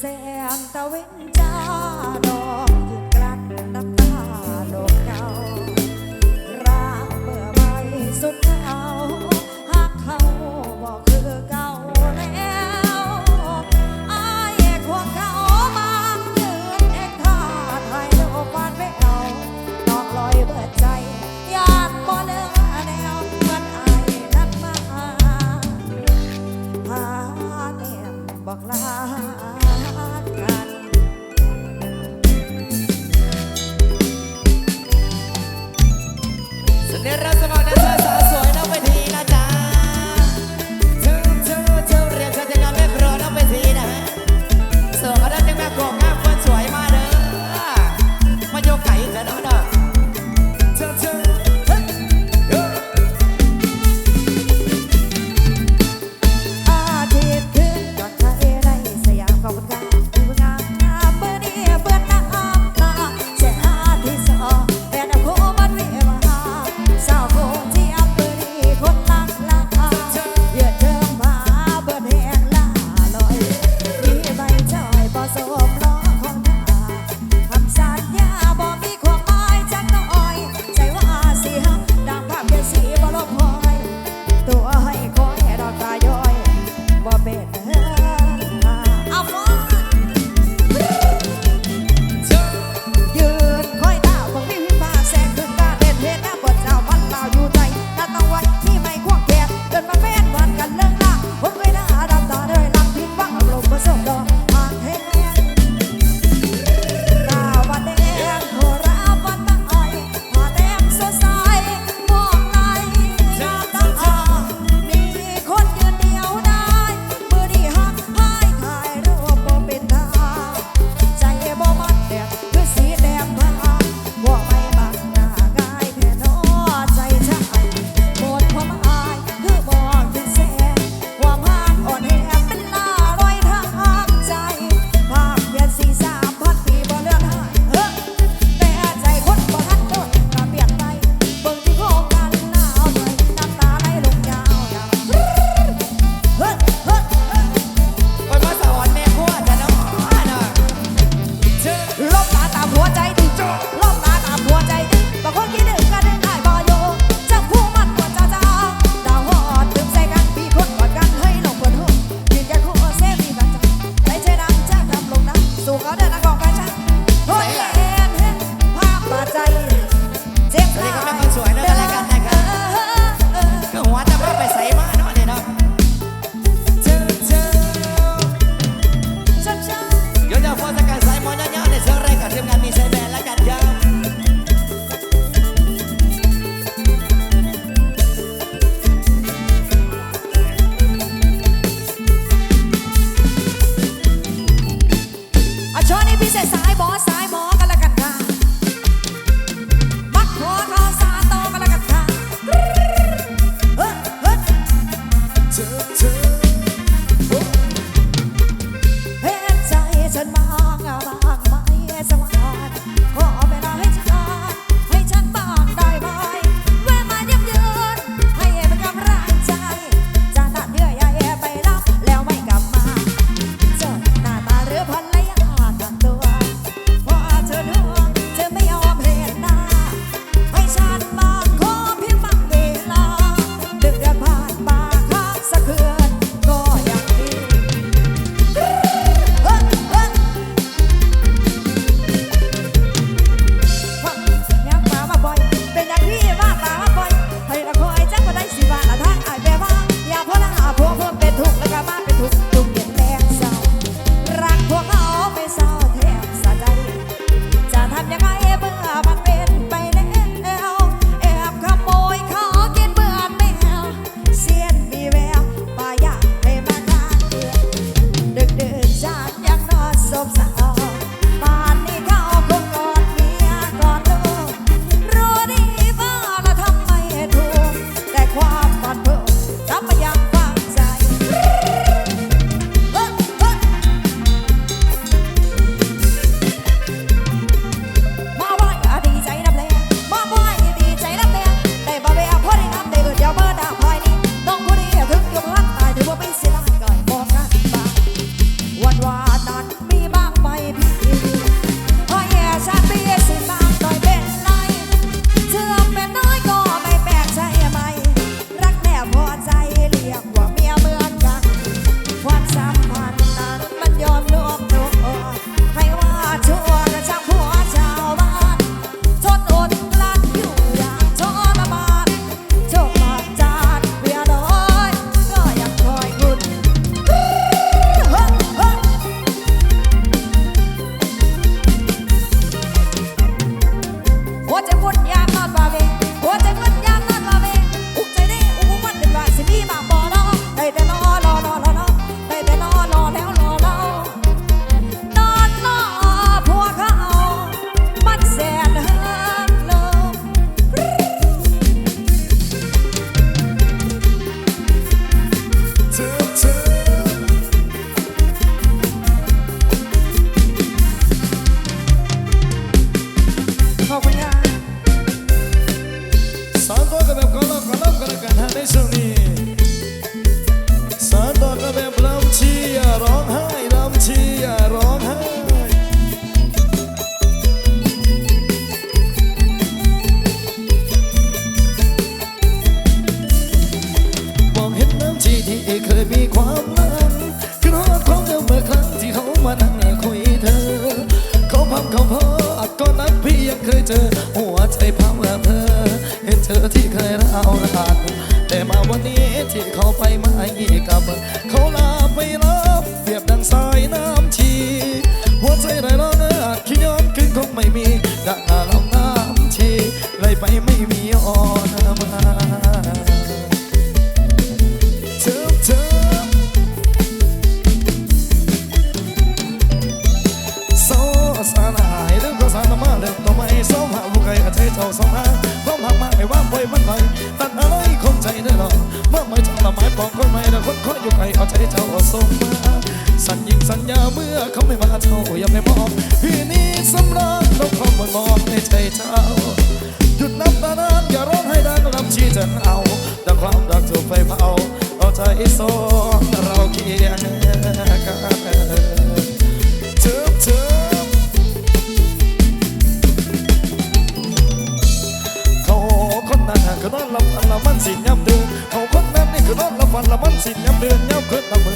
แสงตะเวนจ้าดอกคือกลัดน้ำตา Papa Babe. สุต่อกัแบบลำชีอย่ร้องไห้ลำชีอย่ร้องไห้มองเห็นน้ำชีที่เคยมีความลังกระดของเดิมเมื่อครั้งที่เขามานั่งคุยเธอ เขาพัเขาพอก็นักพี่ยังเคยเจอ เรื่องตัวไม่สมหาผู้ใครอาใจเจ้าสองหาความหักมาไม่ว่าป่วยมันไปตัดอะไรคงใจได้หรอกเมื่อไม่ทำละไม้ปองคนไม่แต่คนคอยอยู่ไกลเอาใจเจ้าส่งมาสัญญิงสัญญาเมื่อเขาไม่มาเท่ายังไม่มองพี่นี้สำราญลงความมันมองในใจเจ้าหยุดนับตานานอย่าร้องให้ดังลำชี้จะเอาดังความรักถูกไฟเผาเอาใจสองเราเคียง หลับฝันล